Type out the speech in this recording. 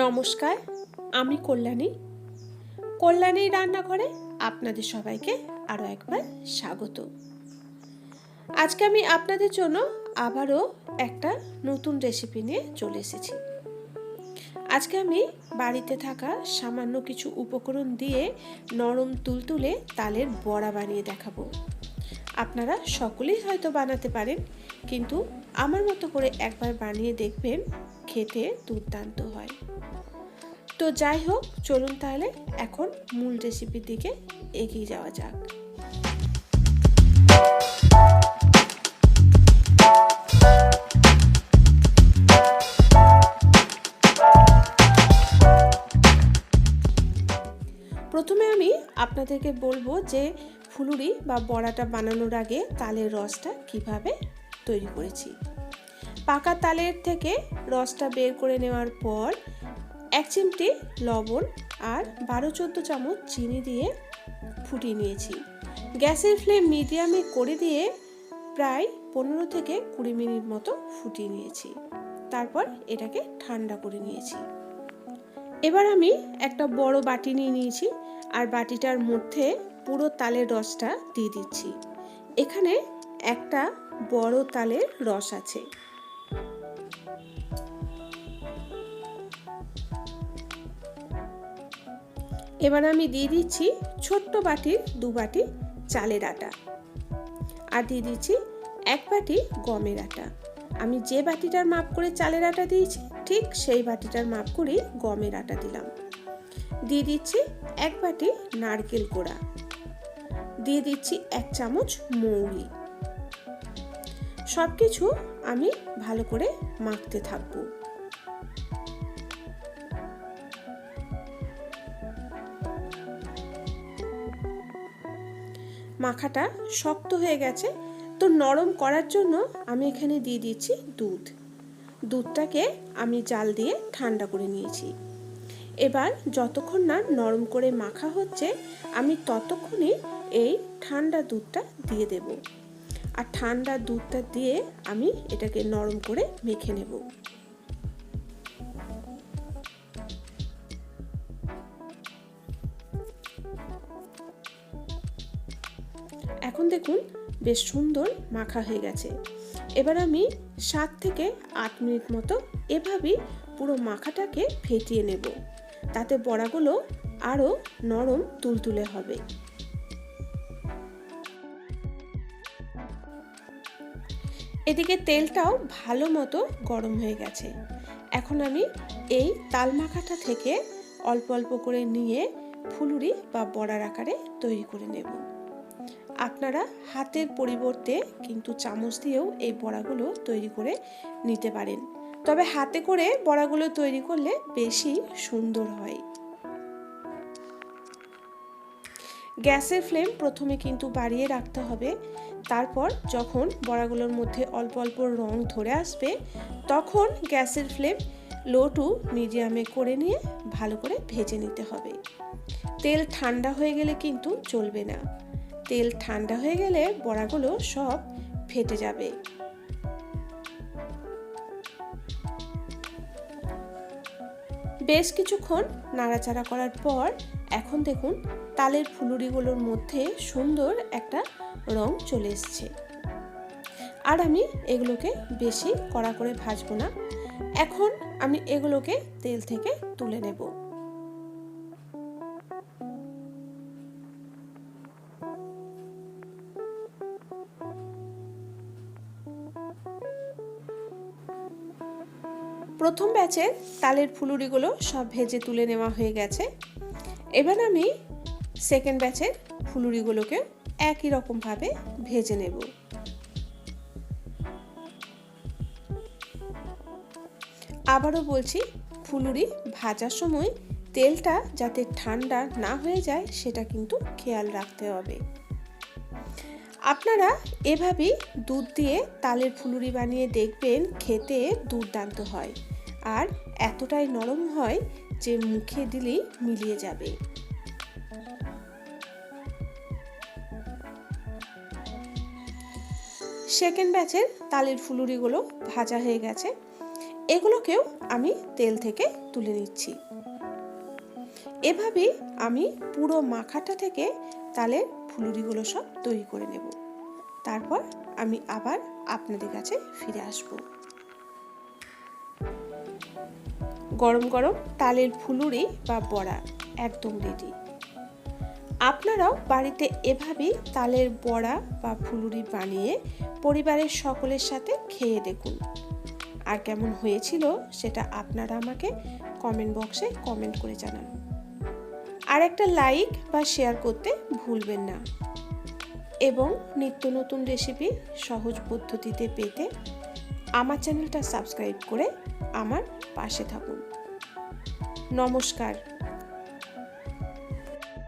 নমস্কার, আমি কল্যাণী। কল্যাণী রান্নাঘরে আপনাদের সবাইকে আরও একবার স্বাগত। আজকে আমি আপনাদের জন্য আবারও একটা নতুন রেসিপি নিয়ে চলে এসেছি। আজকে আমি বাড়িতে থাকা সামান্য কিছু উপকরণ দিয়ে নরম তুলতুলে তালের বড়া বানিয়ে দেখাবো। আপনারা সকলেই হয়তো বানাতে পারেন, কিন্তু আমার মতো করে একবার বানিয়ে দেখবেন খেতে দুর্দান্ত হয়। তো যাই হোক, চলুন তাহলে এখন মূল রেসিপির দিকে এগিয়ে যাওয়া যাক। প্রথমে আমি আপনাদেরকে বলব যে ফুলুরি বা বড়াটা বানানোর আগে তালের রসটা কীভাবে তৈরি করেছি। পাকা তালের থেকে রসটা বের করে নেওয়ার পর এক চিমটি লবণ আর বারো চোদ্দ চামচ চিনি দিয়ে ফুটিয়ে নিয়েছি। গ্যাসের ফ্লেম মিডিয়ামে করে দিয়ে প্রায় পনেরো থেকে কুড়ি মিনিট মতো ফুটিয়ে নিয়েছি। তারপর এটাকে ঠান্ডা করে নিয়েছি। এবার আমি একটা বড় বাটি নিয়ে নিয়েছি আর বাটিটার মধ্যে পুরো তালের রসটা দিয়ে দিচ্ছি। এখানে একটা বড় তালের রস আছে। এবার আমি দিয়ে দিচ্ছি ছোট্ট বাটির দু বাটি চালের আটা। আর দিয়ে দিচ্ছি এক বাটি গমের আটা। আমি যে বাটিটার মাপ করে চালের আটা দিয়েছি, ঠিক সেই বাটিটার মাপ করেই গমের আটা দিলাম। দিয়ে দিচ্ছি এক বাটি নারকেল কোড়া। দিয়ে দিচ্ছি এক চামচ মৌরি। সব কিছু আমি ভালো করে মাখতে থাকব। মাখাটা শক্ত হয়ে গেছে, তো নরম করার জন্য আমি এখানে দিয়ে দিচ্ছি দুধ। দুধটাকে আমি জাল দিয়ে ঠান্ডা করে নিয়েছি। এবার যতক্ষণ না নরম করে মাখা হচ্ছে, আমি ততক্ষণই এই ঠান্ডা দুধটা দিয়ে দেব। আর ঠান্ডা দুধটা দিয়ে আমি এটাকে নরম করে মেখে নেব। এখন দেখুন বেশ সুন্দর মাখা হয়ে গেছে। এবার আমি সাত থেকে আট মিনিট মতো এভাবেই পুরো মাখাটাকে ফেটিয়ে নেব। তাতে বড়াগুলো আরও নরম তুলতুলে হবে। এদিকে তেলটাও ভালো মতো গরম হয়ে গেছে। এখন আমি এই তাল মাখাটা থেকে অল্প অল্প করে নিয়ে ফুলুরি বা বড়ার আকারে তৈরি করে নেব। আপনারা হাতের পরিবর্তে কিন্তু চামচ দিয়েও এই বড়াগুলো তৈরি করে নিতে পারেন। তবে হাতে করে বড়াগুলো তৈরি করলে বেশি সুন্দর হয়। গ্যাসের ফ্লেম প্রথমে কিন্তু বাড়িয়ে রাখতে হবে। তারপর যখন বড়াগুলোর মধ্যে অল্প অল্প রং ধরে আসবে, তখন গ্যাসের ফ্লেম লো টু মিডিয়ামে করে নিয়ে ভালো করে ভেজে নিতে হবে। তেল ঠান্ডা হয়ে গেলে কিন্তু চলবে না। তেল ঠান্ডা হয়ে গেলে বড়াগুলো সব ফেটে যাবে। বেশ কিছুক্ষণ নাড়াচাড়া করার পর এখন দেখুন তালের ফুলুরিগুলোর মধ্যে সুন্দর একটা রং চলে এসছে। আর আমি এগুলোকে বেশি কড়া করে ভাজবো না। এখন আমি এগুলোকে তেল থেকে তুলে নেব। প্রথম ব্যাচের তালের ফুলুরিগুলো সব ভেজে তুলে নেওয়া হয়ে গেছে। এবার আমি সেকেন্ড ব্যাচের ফুলুরিগুলোকে একই রকমভাবে ভেজে নেব। আবারও বলছি, ফুলুরি ভাজার সময় তেলটা যাতে ঠান্ডা না হয়ে যায় সেটা কিন্তু খেয়াল রাখতে হবে। আপনারা এভাবেই দুধ দিয়ে তালের ফুলুরি বানিয়ে দেখবেন খেতে দুর্দান্ত হয়। আর এতটাই নরম হয় যে মুখে দিলেই মিলিয়ে যাবে। সেকেন্ড ব্যাচের তালের ফুলুরিগুলো ভাজা হয়ে গেছে। এগুলোকেও আমি তেল থেকে তুলে নিচ্ছি। এভাবেই আমি পুরো মাখাটা থেকে তালের ফুলুরিগুলো সব তৈরি করে নেব। তারপর আমি আবার আপনাদের কাছে ফিরে আসব। গরম গরম তালের ফুলুরি বা বড়া একদম রেডি আপনারাও বাড়িতে এভাবেই তালের বড়া বা ফুলুরি বানিয়ে পরিবারের সকলের সাথে খেয়ে দেখুন। আর কেমন হয়েছিল সেটা আপনারা আমাকে কমেন্ট বক্সে কমেন্ট করে জানান। আর একটা লাইক বা শেয়ার করতে ভুলবেন না। এবং নিত্য নতুন রেসিপি সহজ পদ্ধতিতে পেতে আমার চ্যানেলটা সাবস্ক্রাইব করে আমার পাশে থাকুন। নমস্কার।